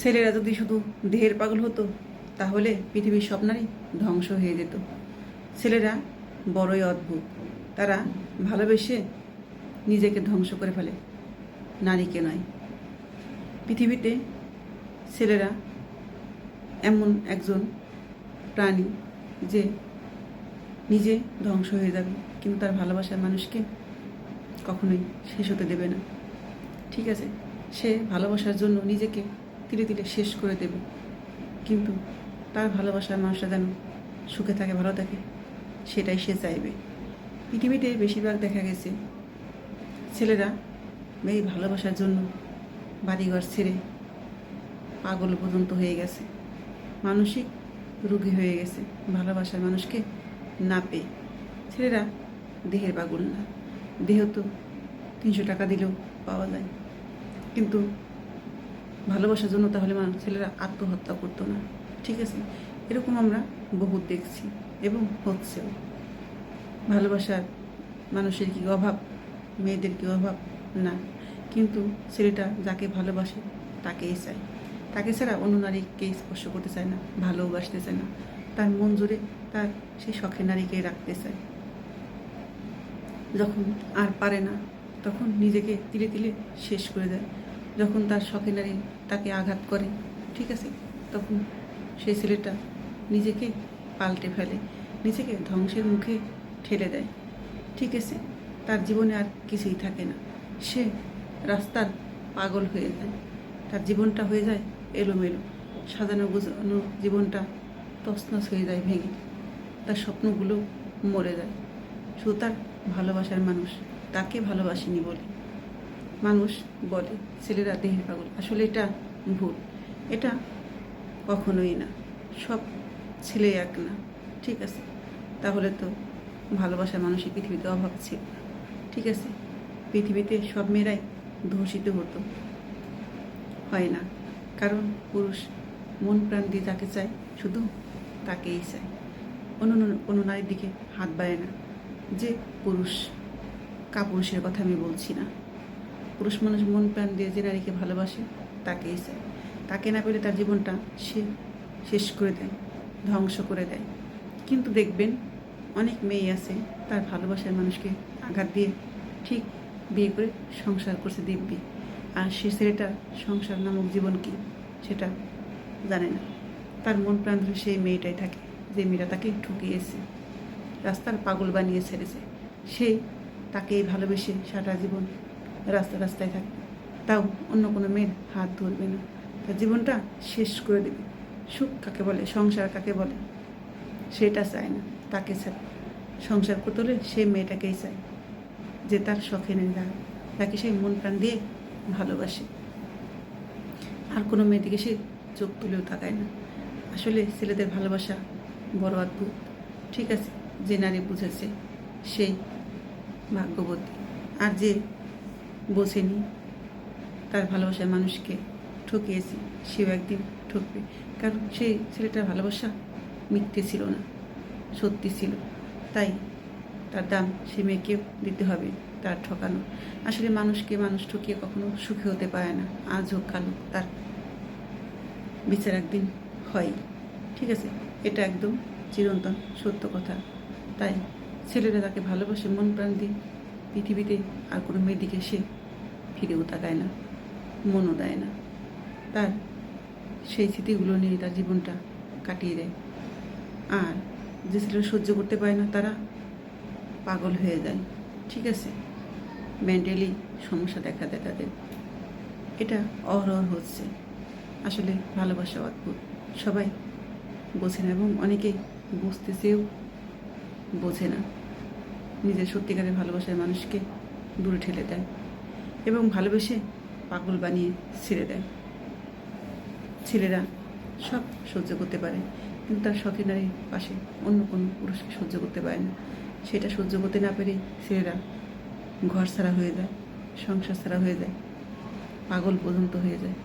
ছেলেরা যদি শুধু দেহের পাগল হতো, তাহলে পৃথিবীর সব নারী ধ্বংস হয়ে যেত। ছেলেরা বড়ই অদ্ভুত। তারা ভালোবেসে নিজেকে ধ্বংস করে ফেলে। নারীকে নয়। পৃথিবীতে ছেলেরা এমন একজন প্রাণী যে নিজে ধ্বংস হয়ে যাবে, কিন্তু তার ভালোবাসার মানুষকে কখনোই শেষ হতে দেবে না। ঠিক আছে? সে ভালোবাসার জন্য নিজেকে তিলে তিলে শেষ করে দেবে। কিন্তু তার ভালোবাসার মানুষটা যেন সুখে থাকে, ভালো থাকে, সেটাই সে চাইবে। পৃথিবীতে বেশিরভাগ দেখা গেছে, ছেলেরা এই ভালোবাসার জন্য বাড়িঘর ছেড়ে পাগল পর্যন্ত হয়ে গেছে। মানসিক রোগী হয়ে গেছে, ভালোবাসার মানুষকে না পেয়ে। ছেলেরা দেহের পাগল না, দেহ তো তিনশো টাকা দিলেও পাওয়া যায়। কিন্তু ভালোবাসার জন্য তাহলে মানুষ ছেলেরা আত্মহত্যা করতো না। ঠিক আছে? এরকম আমরা বহুত দেখছি এবং হচ্ছেও। ভালোবাসার মানুষের কি অভাব? মেয়েদের কি অভাব? না। কিন্তু ছেলেটা যাকে ভালোবাসে, তাকেই চায়। তাকে ছাড়া অন্য নারীকে স্পর্শ করতে চায় না, ভালোবাসতে চায় না। তার মন জুড়ে তার সেই শখের নারীকে রাখতে চায়। যখন আর পারে না, তখন নিজেকে তিলে তিলে শেষ করে দেয়। যখন তার শখের নারী তাকে আঘাত করে, ঠিক আছে? তখন সেই ছেলেটা নিজেকে পাল্টে ফেলে, নিজেকে ধ্বংসের মুখে ঠেলে দেয়, ঠিক আছে? তার জীবনে আর কিছুই থাকে না। সে রাস্তার পাগল হয়ে যায়। তার জীবনটা হয়ে যায় এলোমেলো। সাজানো গোছানো জীবনটা তছনছ হয়ে যায়, ভেঙে। তার স্বপ্নগুলো মরে যায়। শুধু তার ভালোবাসার মানুষ, তাকে ভালোবাসেনি বলে। মানুষ বলে, ছেলেরা দেহের পাগল। আসলে এটা ভুল। এটা কখনোই না। সব ছেলে এক না। ঠিক আছে? তাহলে তো ভালোবাসার মানুষের পৃথিবীতে অভাব ছিল ঠিক আছে? পৃথিবীতে সব মেয়েরাই ধর্ষিত হতো। হয় না। কারণ পুরুষ মন প্রাণ দিয়ে যাকে চায়, শুধু তাকেই চায়। অন্য, অন্য- নারীর দিকে হাত বাড়ে না। যে পুরুষ কাপুরুষের কথা আমি বলছি না। পুরুষ মানুষ মন প্রাণ দিয়ে যে নারীকে ভালোবাসে, তাকেই চায়। তাকে না পেলে তার জীবনটা সে শেষ করে দেয়, ধ্বংস করে দেয়। কিন্তু দেখবেন অনেক মেয়ে আছে, তার ভালোবাসার মানুষকে আঘাত দিয়ে ঠিক বিয়ে করে সংসার করছে দিব্যি। আর সে ছেলেটার সংসার নামক জীবন কি সেটা জানে না। তার মন প্রাণ ধরে সেই মেয়েটাই থাকে, যে মেয়েটা তাকে ঠকিয়েছে, রাস্তার পাগল বানিয়ে ছেড়েছে। সেই তাকেই ভালোবেসে সারা জীবন রাস্তা, রাস্তায় থাকবে তাও অন্য কোনো মেয়ের হাত ধরবে না। তার জীবনটা শেষ করে দেবে। সুখ কাকে বলে? সংসার কাকে বলে? সেটা চায় না, তাকে চায়। সংসার করতে হলে সেই মেয়েটাকেই চায়, যে তার শখে নেই যায় তাকে সেই মন প্রাণ দিয়ে ভালোবাসে। আর কোনো মেয়ের দিকে সে চোখ তুলেও তাকায় না। আসলে ছেলেদের ভালোবাসা বড় অদ্ভুত। ঠিক আছে, যে নারী বুঝেছে সেই ভাগ্যবতী। আর যে বোঝেনি তার ভালোবাসার মানুষকে ঠকিয়েছে, সেও একদিন ঠকবে। কারণ সেই ছেলেটার ভালোবাসা মিথ্যে ছিল না, সত্যি ছিল। তাই তার দাম সে মেয়েকেও দিতে হবে, তার ঠকানো। আসলে মানুষকে মানুষ ঠকিয়ে কখনো সুখী হতে পারে না, আজ হোক, কাল তার বিচার একদিন হয়। ঠিক আছে, এটা একদম চিরন্তন সত্য কথা। তাই ছেলেরা তাকে ভালোবাসে, মন প্রাণ দিয়ে পৃথিবীতে আর কোনো মেয়ের দিকে সে ফিরেও তাকায় না, মনও দেয় না। তার সেই স্মৃতিগুলো নিয়ে তার জীবনটা কাটিয়ে দেয়। আর যে ছেলেরা সহ্য করতে পারে না, তারা পাগল হয়ে যায়, ঠিক আছে? মেন্টালি সমস্যা দেখা দেয় তাদের। এটা অহরহ হচ্ছে। আসলে ভালোবাসা অদ্ভুত। সবাই বোঝে না এবং অনেকে বুঝতে চেয়েও বোঝে না। নিজের সত্যিকারের ভালোবাসার মানুষকে দূরে ঠেলে দেয় এবং ভালোবেসে পাগল বানিয়ে ছেড়ে দেয়। ছেলেরা সব সহ্য করতে পারে, কিন্তু তার শখের নারীর পাশে অন্য কোনো পুরুষকে সহ্য করতে পারে না। সেটা সহ্য করতে না পেরে ছেলেরা ঘর ছাড়া হয়ে যায়, সংসার ছাড়া হয়ে যায়, পাগল পর্যন্ত হয়ে যায়।